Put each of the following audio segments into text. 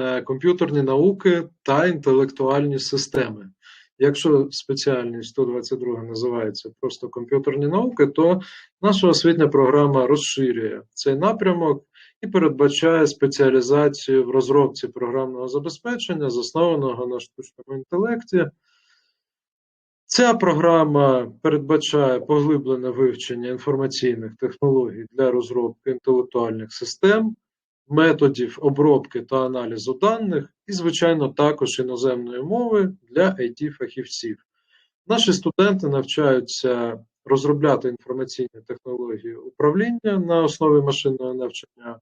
е, комп'ютерні науки та інтелектуальні системи. Якщо спеціальність 122 називається просто комп'ютерні науки, то наша освітня програма розширює цей напрямок і передбачає спеціалізацію в розробці програмного забезпечення, заснованого на штучному інтелекті. Ця програма передбачає поглиблене вивчення інформаційних технологій для розробки інтелектуальних систем, методів обробки та аналізу даних, і, звичайно, також іноземної мови для it фахівців Наші студенти навчаються розробляти інформаційні технології управління на основі машинного навчання,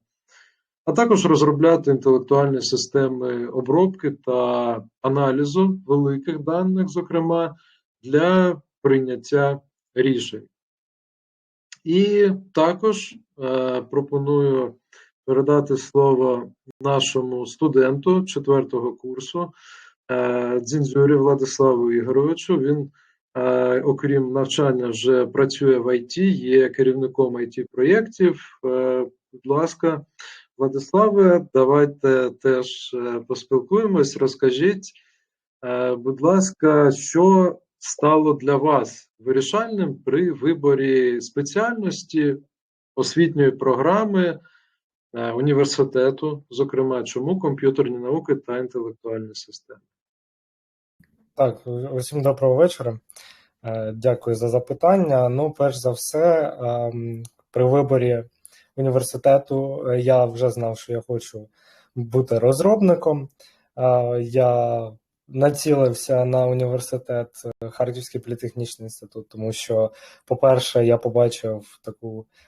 а також розробляти інтелектуальні системи обробки та аналізу великих даних, зокрема, для прийняття рішень. І також е, пропоную передати слово нашому студенту четвертого курсу е, Дзінзюрі Владиславу Ігоровичу. Він, е, окрім навчання, вже працює в ІТ, є керівником it проєктів. Е, будь ласка, Владиславе, давайте теж поспілкуємось. Розкажіть, будь ласка, що стало для вас вирішальним при виборі спеціальності освітньої програми університету, зокрема, чому комп'ютерні науки та інтелектуальні системи? Так, усім доброго вечора. Е, дякую за запитання. Ну, перш за все, ем, при виборі університету е, я вже знав, що я хочу бути розробником. Я націлився на університет е, Харківський політехнічний інститут, тому що, по-перше, я побачив таку е,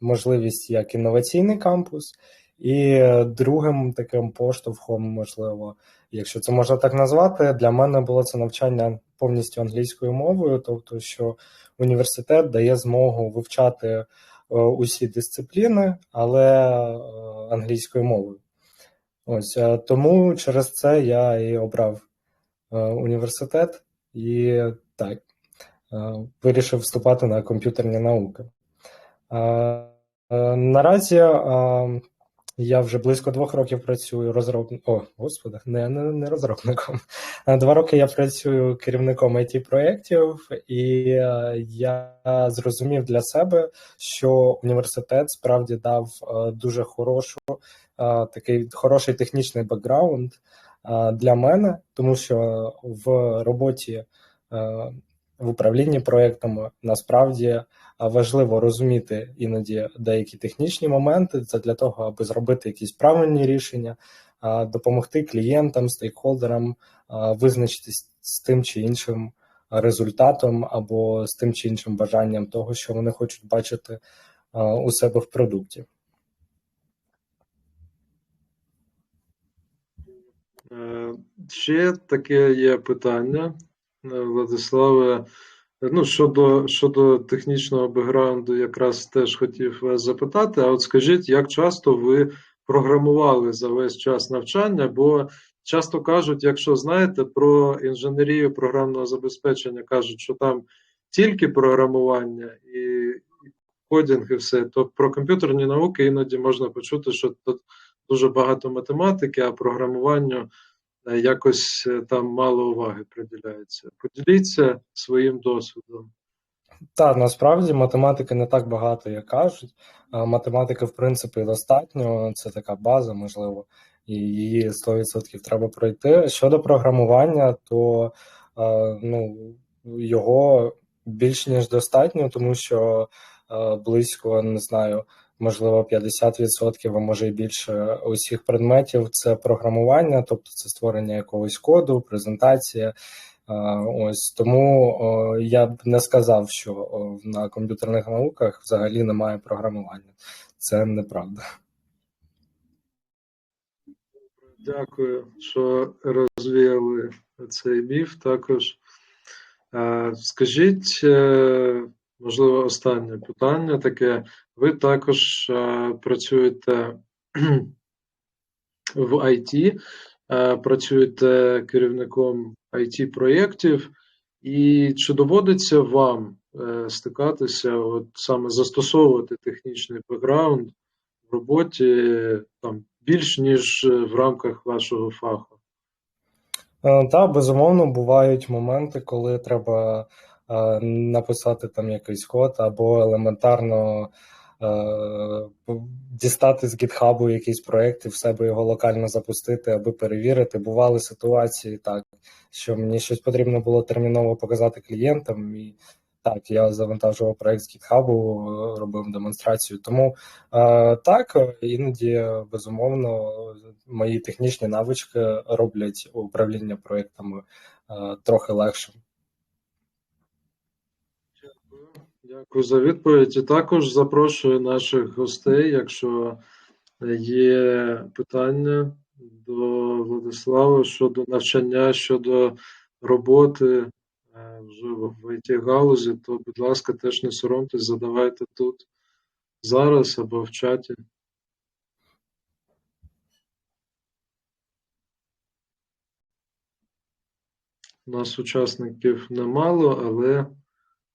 можливість як інноваційний кампус, і другим таким поштовхом, можливо, якщо це можна так назвати, для мене було це навчання повністю англійською мовою, тобто, що університет дає змогу вивчати е, усі дисципліни, але е, англійською мовою. Ось е, тому через це я і обрав е, університет і так е, вирішив вступати на комп'ютерні науки. Наразі я вже близько двох років працюю розробником. О, господи, не, не не, розробником. Два роки я працюю керівником it проєктів, і я зрозумів для себе, що університет справді дав дуже хорошу такий хороший технічний бекграунд для мене, тому що в роботі в управлінні проектами насправді важливо розуміти іноді деякі технічні моменти це для того, аби зробити якісь правильні рішення, допомогти клієнтам, стейкхолдерам визначитись з тим чи іншим результатом або з тим чи іншим бажанням того, що вони хочуть бачити у себе в продукті. Е, ще таке є питання, е, Владиславе. Ну, щодо щодо технічного бекграунду, якраз теж хотів вас запитати. А от скажіть, як часто ви програмували за весь час навчання? Бо часто кажуть, якщо знаєте про інженерію програмного забезпечення, кажуть, що там тільки програмування і, кодінг, і все, то про комп'ютерні науки іноді можна почути, що тут дуже багато математики, а програмуванню е, якось е, там мало уваги приділяється. Поділіться своїм досвідом. Так, насправді математики не так багато, як кажуть. Математики, в принципі, достатньо. Це така база, можливо, і її 100% треба пройти. Щодо програмування, то ну, його більш ніж достатньо, тому що близько не знаю можливо 50%, а може і більше усіх предметів це програмування, тобто це створення якогось коду, презентація. Ось тому я б не сказав, що на комп'ютерних науках взагалі немає програмування. Це неправда. Дякую, що розвіяли цей міф. Також скажіть, е, можливо, останнє питання таке. Ви також е, працюєте в IT, е, працюєте керівником it проєктів, і чи доводиться вам е, стикатися, от саме застосовувати технічний бекграунд в роботі там більш ніж в рамках вашого фаху. Та, безумовно, бувають моменти, коли треба написати там якийсь код або елементарно дістати з гітхабу якийсь проєкт і в себе його локально запустити, аби перевірити. Бували ситуації так, що мені щось потрібно було терміново показати клієнтам, і так, я завантажував проєкт з гітхабу, е, робив демонстрацію. Тому е, так, іноді безумовно мої технічні навички роблять управління проєктами е, трохи легшим. Дякую за відповідь. І також запрошую наших гостей, якщо є питання до Владислава щодо навчання, щодо роботи е, вже в it галузі, то, будь ласка, теж не соромтесь, задавайте тут зараз або в чаті. У нас учасників немало, але,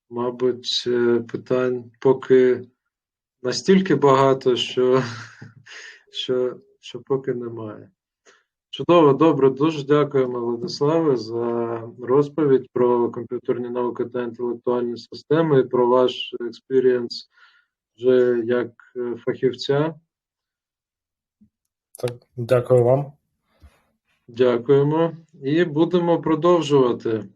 мабуть, е, питань поки настільки багато, що, що, що поки немає. Чудово, добре, дуже дякуємо, Владиславе, за розповідь про комп'ютерні науки та інтелектуальні системи і про ваш експірієнс вже як е, фахівця. Так, дякую вам. Дякуємо і будемо продовжувати.